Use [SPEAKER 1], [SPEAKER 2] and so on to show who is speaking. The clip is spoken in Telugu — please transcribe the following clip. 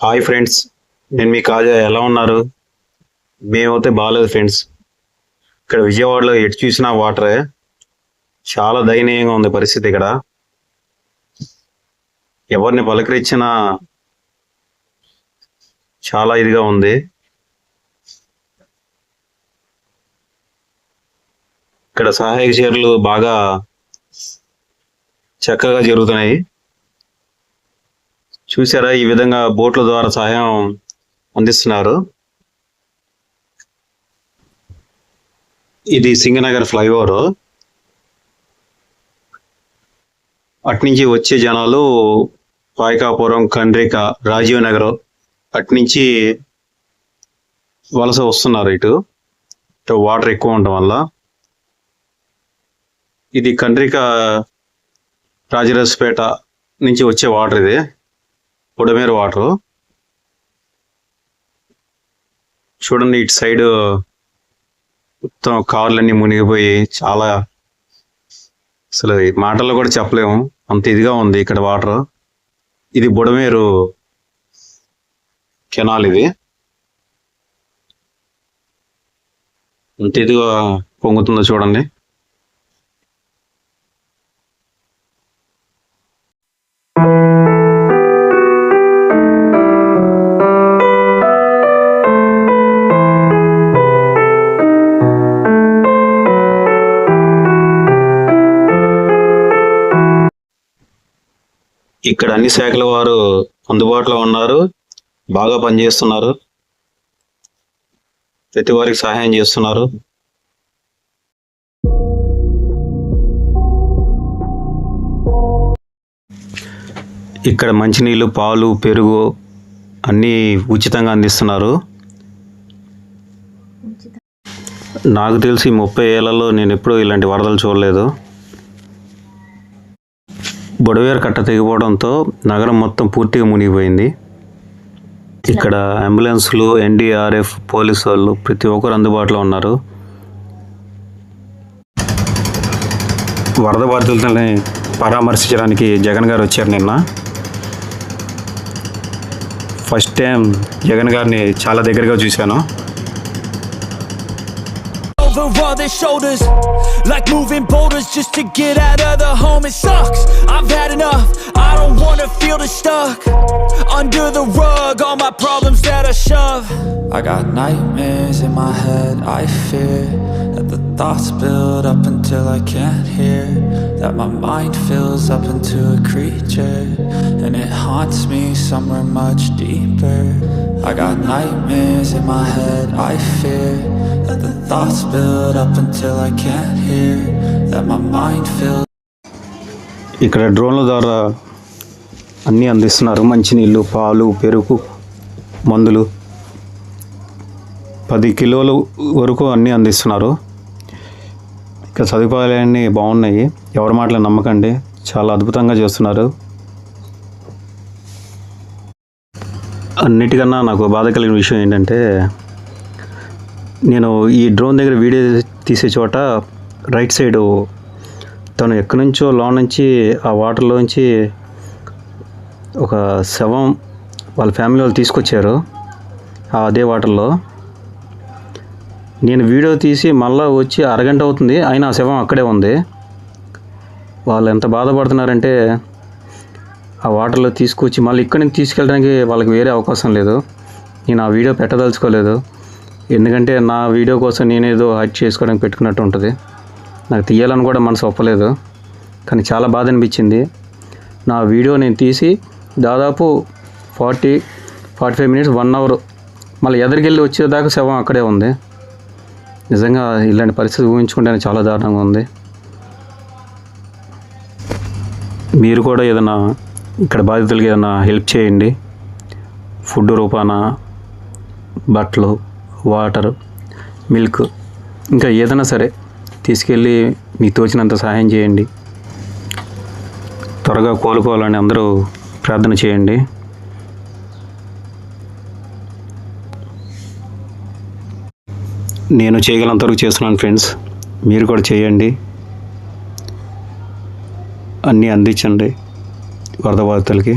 [SPEAKER 1] హాయ్ ఫ్రెండ్స్ నేను మీ కాజా. ఎలా ఉన్నారు? మేమైతే బాగాలేదు ఫ్రెండ్స్ ఇక్కడ విజయవాడలో ఎటు చూసినా వాటరే చాలా దయనీయంగా ఉంది పరిస్థితి ఇక్కడ. ఎవరిని పలకరించినా చాలా ఇదిగా ఉంది. ఇక్కడ సహాయక చర్యలు బాగా చక్కగా జరుగుతున్నాయి. చూసారా ఈ విధంగా బోట్ల ద్వారా సహాయం అందిస్తున్నారు. ఇది సింగనగర్ ఫ్లైఓవర్. అట్నుంచి వచ్చే జనాలు పాయకాపురం కండ్రిక రాజీవ్ నగర్ అట్నుంచి వలస వస్తున్నారు ఇటు. ఇటు వాటర్ ఎక్కువ ఉండడం వల్ల. ఇది కండ్రిక రాజరాజపేట నుంచి వచ్చే వాటర్ ఇది. పొడమేరు వాటర్. చూడండి ఇటు సైడ్ మొత్తం కార్లన్నీ మునిగిపోయి చాలా అసలు మాటల్లో కూడా చెప్పలేము. అంత ఇదిగా ఉంది ఇక్కడ వాటర్. ఇది బుడమేరు కెనాల్ ఇది. అంత ఇదిగా పొంగుతుందో చూడండి. ఇక్కడ అన్ని శాఖల వారు అందుబాటులో ఉన్నారు. బాగా పనిచేస్తున్నారు. ప్రతి వారికి సహాయం చేస్తున్నారు. ఇక్కడ మంచినీళ్ళు పాలు పెరుగు అన్నీ ఉచితంగా అందిస్తున్నారు. నాకు తెలిసి ముప్పై ఏళ్ళలో నేను ఎప్పుడూ ఇలాంటి వరదలు చూడలేదు. బొడవేరు కట్ట తెగిపోవడంతో నగరం మొత్తం పూర్తిగా మునిగిపోయింది. ఇక్కడ అంబులెన్స్లు ఎన్డీఆర్ఎఫ్ పోలీసు వాళ్ళు ప్రతి ఒక్కరు అందుబాటులో ఉన్నారు. వరద బాధితులని పరామర్శించడానికి జగన్ గారు వచ్చారు నిన్న. ఫస్ట్ టైం జగన్ గారిని చాలా దగ్గరగా చూశాను.
[SPEAKER 2] Over all their shoulders. Like moving boulders just to get out of the home. It sucks. I've had enough. I don't wanna feel the stuck. Under the rug all my problems that i shove. I got nightmares in my head. I fear that the thoughts build up until i can't hear. That my mind fills up into a creature. And it haunts me somewhere much deeper. I got nightmares in my head. I fear But the thoughts build up until I can't hear. That my mind fills.
[SPEAKER 1] ఇక్కడ డ్రోన్ల ద్వారా అన్నీ అందిస్తున్నారు. మంచినీళ్ళు పాలు పెరుగు మందులు. పది కిలోలు వరకు అన్నీ అందిస్తున్నారు. ఇక్కడ సదుపాయాలన్నీ బాగున్నాయి. ఎవరి మాటలు నమ్మకండి. చాలా అద్భుతంగా చేస్తున్నారు. అన్నిటికన్నా నాకు బాధ కలిగిన విషయం ఏంటంటే నేను ఈ డ్రోన్ దగ్గర వీడియో తీసే చోట రైట్ సైడు తను ఎక్కడి నుంచో లో నుంచి ఆ వాటర్లోంచి ఒక శవం వాళ్ళ ఫ్యామిలీ వాళ్ళు తీసుకొచ్చారు ఆ అదే వాటర్లో నేను వీడియో తీసి మళ్ళీ వచ్చి అరగంట అవుతుంది అయినా ఆ శవం అక్కడే ఉంది. వాళ్ళు ఎంత బాధపడుతున్నారంటే ఆ వాటర్లో తీసుకొచ్చి మళ్ళీ ఇక్కడి నుంచి తీసుకెళ్ళడానికి వాళ్ళకి వేరే అవకాశం లేదు. నేను ఆ వీడియో పెట్టదలుచుకోలేదు. ఎందుకంటే నా వీడియో కోసం నేనేదో హైట్ చేసుకోవడానికి పెట్టుకున్నట్టు ఉంటుంది. నాకు తీయాలని కూడా మనసు ఒప్పలేదు. కానీ చాలా బాధ అనిపించింది. నా వీడియో నేను తీసి దాదాపు forty forty five minutes one hour మళ్ళీ ఎదరికెళ్ళి వచ్చేదాకా శవం అక్కడే ఉంది. నిజంగా ఇలాంటి పరిస్థితి ఊహించుకుంటేనే చాలా దారుణంగా ఉంది. మీరు కూడా ఏదైనా ఇక్కడ బాధితులకి ఏదైనా హెల్ప్ చేయండి. ఫుడ్ రూపాన బట్టలు వాటర్ మిల్క్ ఇంకా ఏదైనా సరే తీసుకెళ్ళి మీకు తోచినంత సహాయం చేయండి. త్వరగా కోలుకోవాలని అందరూ ప్రార్థన చేయండి. నేను చేయగలంతవరకు చేస్తున్నాను ఫ్రెండ్స్. మీరు కూడా చేయండి. అన్నీ అందించండి వరద బాధితులకి.